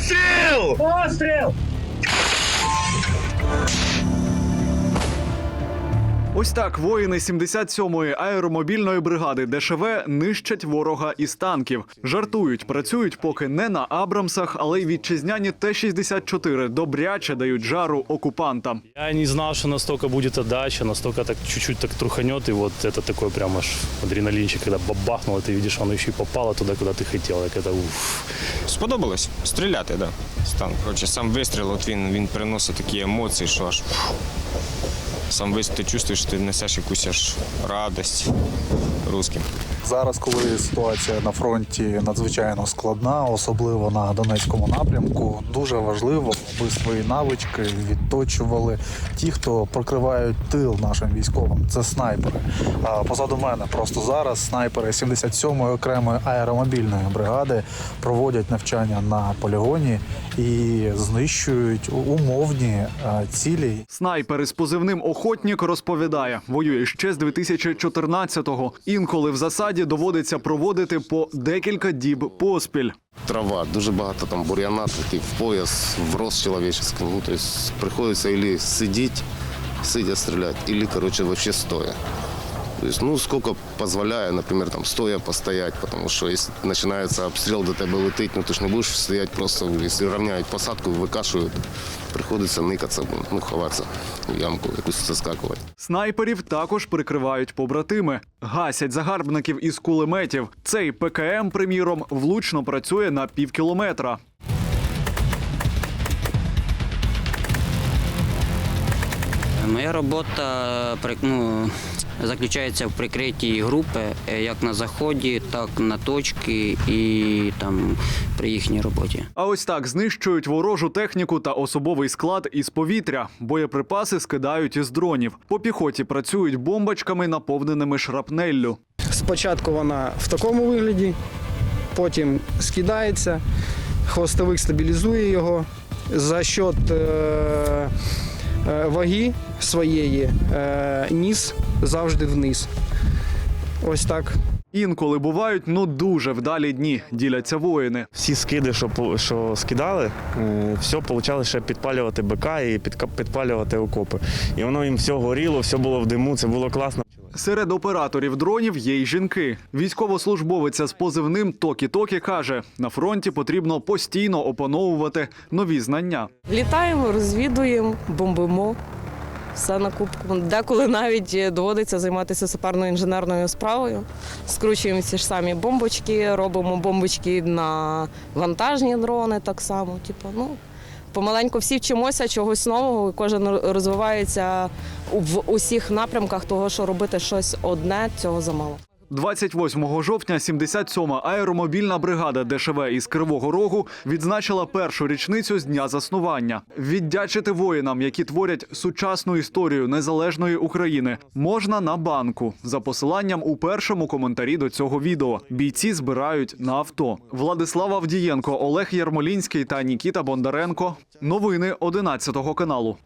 Ostrel! Ostrel! Ось так воїни 77-ї аеромобільної бригади ДШВ нищать ворога із танків. Жартують, працюють поки не на Абрамсах, але й вітчизняні Т-64 добряче дають жару окупантам. Я не знал, что настолько будет отдача, настолько так чуть-чуть так труханет, и вот это такой прям аж адреналинчик, когда бабахнуло, ты видишь, оно еще и попало туда, куда ты хотел. Так это уф. Сподобалось стріляти, да. Стан. Коротше, сам вистріл, от він, він приносить такі емоції, що аж фу. сам вистріл, ти чувствуєш, ти несеш якусь аж радость русським. Зараз, коли ситуація на фронті надзвичайно складна, особливо на Донецькому напрямку, дуже важливо, аби свої навички відточували ті, хто прикривають тил нашим військовим. Це снайпери. А позаду мене просто зараз снайпери 77-ї окремої аеромобільної бригади проводять навчання на полігоні і знищують умовні цілі, Снайпер із позивним охотник розповідає, воює ще з 2014-го. Інколи в засаді доводиться проводити по декілька діб поспіль. трава, дуже багато там бур'яна, в пояс, в рост чоловічний. Ну, тобто приходиться или сидіти, сидя стріляти, або, коротше, взагалі стоя. То есть, ну, сколько позволяє, наприклад, там, стоя постоять, потому що якщо починається обстріл, до тебе летить, ну ти ж не будеш стояти просто, якщо рівняють посадку, викашують, приходиться никатися, ну, ховатися в ямку, якусь заскакувати. Снайперів також прикривають побратими, гасять загарбників із кулеметів. Цей ПКМ, приміром, влучно працює на півкілометра. Моя робота ну, заключається в прикритті групи е, як на заході, так на точки і там при їхній роботі. А ось так знищують ворожу техніку та особовий склад із повітря. Боєприпаси скидають із дронів. По піхоті працюють бомбочками, наповненими шрапнеллю. Спочатку вона в такому вигляді, потім скидається, хвостовик стабілізує його за счет е, е, ваги своєї е, ніс завжди вниз. Ось так. Інколи бувають ну дуже вдалі дні, діляться воїни. Всі скиди, що, по- що скидали, е, все получали ще підпалювати БК і підпалювати окопи. І воно їм все горіло, все було в диму, це було класно. Серед операторів дронів є й жінки. Військовослужбовиця з позивним Токі-Токі каже: на фронті потрібно постійно опановувати нові знання. Літаємо, розвідуємо, бомбимо. Все на кубку. Деколи навіть доводиться займатися саперною інженерною справою. Скручуємо ці ж самі бомбочки, робимо бомбочки на вантажні дрони так само. Типу, ну, помаленьку всі вчимося чогось нового, кожен розвивається в усіх напрямках того, що робити щось одне, цього замало. 28 жовтня 77-ма аеромобільна бригада ДШВ із Кривого Рогу відзначила першу річницю з дня заснування. Віддячити воїнам, які творять сучасну історію незалежної України, можна на банку за посиланням у першому коментарі до цього відео. Бійці збирають на авто. Владислав Авдієнко, Олег Ярмолінський та Нікіта Бондаренко. Новини 11 каналу.